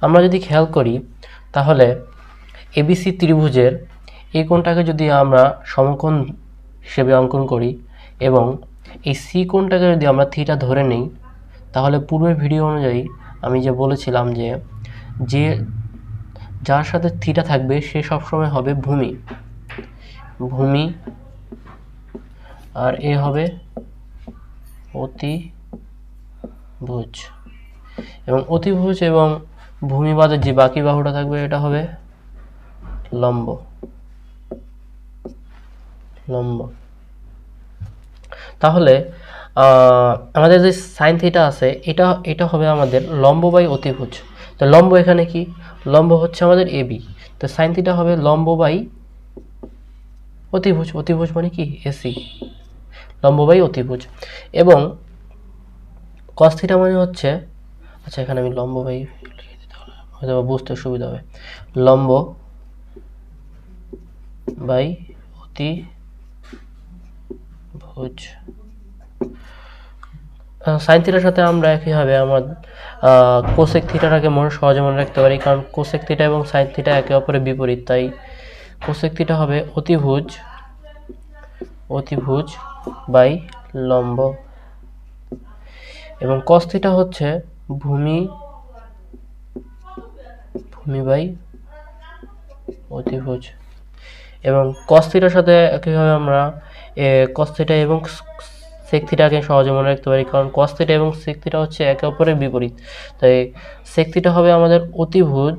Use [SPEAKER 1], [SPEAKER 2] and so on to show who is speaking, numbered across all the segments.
[SPEAKER 1] আমরা যদি খেয়াল করি, তাহলে এবিসি ত্রিভুজের এই কোণটাকে যদি আমরা সমকোণ হিসেবে অঙ্কন করি এবং এই সি কোণটাকে যদি আমরা থিটা ধরে নিই, তাহলে পূর্বের ভিডিও অনুযায়ী আমি যে বলেছিলাম যে যে যার সাথে থিটা থাকবে সে সবসময় হবে ভূমি। ভূমি আর এ হবে অতিভুজ। এবং অতিভুজ এবং ভূমিবাদের যে বাকি বাহুটা থাকবে এটা হবে লম্ব। লম্ব। তাহলে আমাদের যে সাইন থিটা আছে, এটা এটা হবে আমাদের লম্ব বাই অতিভুজ। তো লম্ব এখানে কি? লম্ব হচ্ছে আমাদের এবি তো সাইন থিটা হবে লম্ব বাই অতিভুজ। অতিভুজ মানে কি? এসি লম্ব বাই অতিভুজ। এবং কস থিটা মানে হচ্ছে আচ্ছা এখানে আমি লম্ব বাই হয়তো বা বুঝতে সুবিধা হবে। লম্ব বাই অতি ভুজ। সাইন থিটার সাথে আমরা একইভাবে আমার কোসেক থিটাটাকে মনে সহজে মনে রাখতে পারি, কারণ কোসেক থিটা এবং সাইন থিটা একে অপরের বিপরীত, তাই কোসেক থিটা হবে অতিভুজ অতিভুজ বাই লম্ব। এবং কস থিটা হচ্ছে ভূমি ভূমি বাই অতিভুজ। এবং কস থিটার সাথে একইভাবে আমরা কস থিটা এবং সেক থিটাকে সহজে মনে রাখতে পারি। কারণ কস থিটা এবং সেক থিটা হচ্ছে একে অপরের বিপরীত। তাই সেক থিটা হবে আমাদের অতিভুজ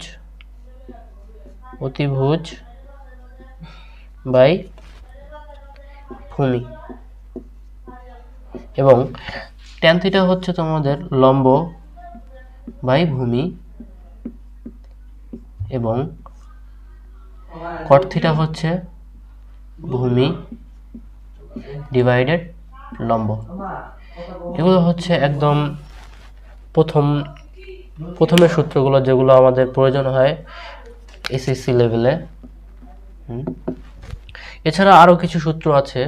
[SPEAKER 1] অতিভুজ বাই ভূমি। এবং ট্যান হচ্ছে তোমাদের লম্ব বাই ভূমি। এবং কট হচ্ছে ভূমি ডিভাইডেড লম্ব। এগুলো হচ্ছে একদম প্রথম, প্রথমের সূত্রগুলো যেগুলো আমাদের প্রয়োজন হয় এসএসসি লেভেলে এছাড়া আরও কিছু সূত্র আছে।